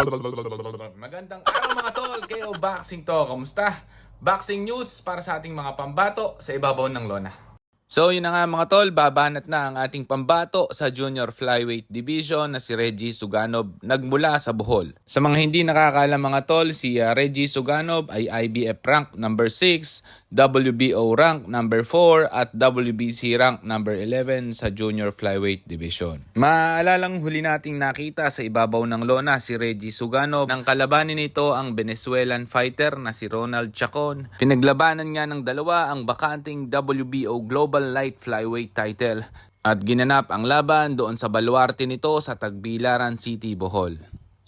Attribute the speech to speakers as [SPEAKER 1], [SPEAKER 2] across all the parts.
[SPEAKER 1] Magandang araw mga tol, kayo boxing to. Kamusta? Boxing news para sa ating mga pambato sa ibabaw ng lona. So yun na nga mga tol, babanat na ang ating pambato sa junior flyweight division na si Reggie Suganov nagmula sa Bohol. Sa mga hindi nakakaalam mga tol, si uh, Reggie Suganov ay IBF rank number 6, WBO rank number 4 at WBC rank number 11 sa junior flyweight division. Maalalang huli nating nakita sa ibabaw ng lona si Reggie Suganov nang kalabanin nito ang Venezuelan fighter na si Ronald Chacon. Pinaglabanan nga ng dalawa ang bakanting WBO Global Light Flyweight title at ginanap ang laban doon sa baluarte nito sa Tagbilaran City, Bohol.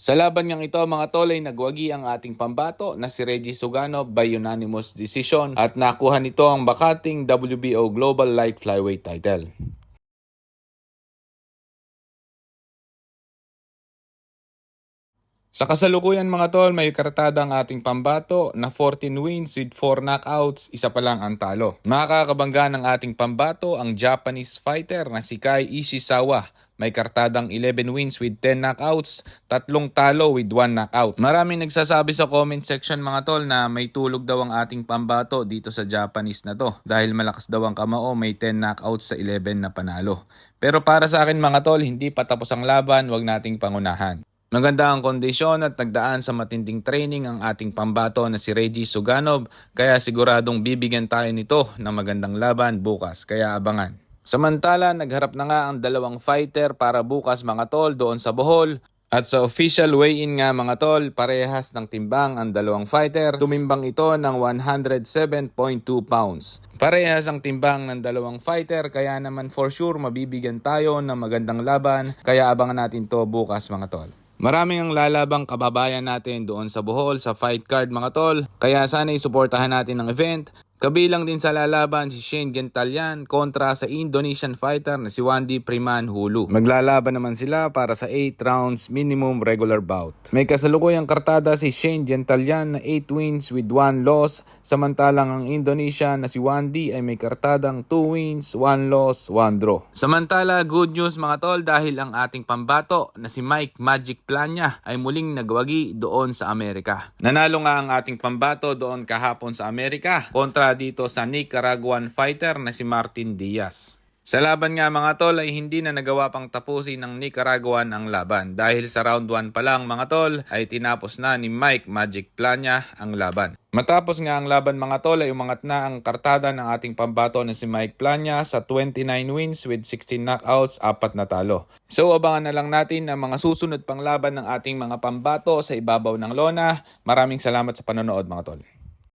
[SPEAKER 1] Sa laban niyang ito mga tol ay nagwagi ang ating pambato na si Reggie Suganov by unanimous decision at nakuha nito ang bakating WBO Global Light Flyweight title. Sa kasalukuyan mga tol, may kartada ang ating pambato na 14 wins with 4 knockouts, isa pa lang ang talo. Makakabangga ng ating pambato ang Japanese fighter na si Kai Ishizawa. May kartadang 11 wins with 10 knockouts, tatlong talo with 1 knockout. Maraming nagsasabi sa comment section mga tol na may tulog daw ang ating pambato dito sa Japanese na to dahil malakas daw ang kamao may 10 knockouts sa 11 na panalo. Pero para sa akin mga tol, hindi pa tapos ang laban, wag nating pangunahan. Maganda ang kondisyon at nagdaan sa matinding training ang ating pambato na si Reggie Suganov kaya siguradong bibigyan tayo nito ng magandang laban bukas kaya abangan. Samantala, nagharap na nga ang dalawang fighter para bukas mga tol doon sa Bohol at sa official weigh-in nga mga tol, parehas ng timbang ang dalawang fighter. Tumimbang ito ng 107.2 pounds. Parehas ang timbang ng dalawang fighter kaya naman for sure mabibigyan tayo ng magandang laban kaya abangan natin to bukas mga tol. Maraming ang lalabang kababayan natin doon sa Bohol sa fight card mga tol. Kaya sana isuportahan natin ang event. Kabilang din sa lalaban si Shane Gentalian kontra sa Indonesian fighter na si Wandi Priman Hulu. Maglalaban naman sila para sa 8 rounds minimum regular bout. May kasalukuyang kartada si Shane Gentalian na 8 wins with 1 loss samantalang ang Indonesia na si Wandi ay may kartadang 2 wins, 1 loss, 1 draw. Samantala good news mga tol dahil ang ating pambato na si Mike Magic Planya ay muling nagwagi doon sa Amerika. Nanalo nga ang ating pambato doon kahapon sa Amerika kontra dito sa Nicaraguan fighter na si Martin Diaz. Sa laban nga mga tol ay hindi na nagawa pang tapusin ng Nicaraguan ang laban dahil sa round 1 pa lang mga tol ay tinapos na ni Mike Magic Planya ang laban. Matapos nga ang laban mga tol ay umangat na ang kartada ng ating pambato na si Mike Planya sa 29 wins with 16 knockouts, apat na talo. So abangan na lang natin ang mga susunod pang laban ng ating mga pambato sa ibabaw ng lona. Maraming salamat sa panonood mga tol.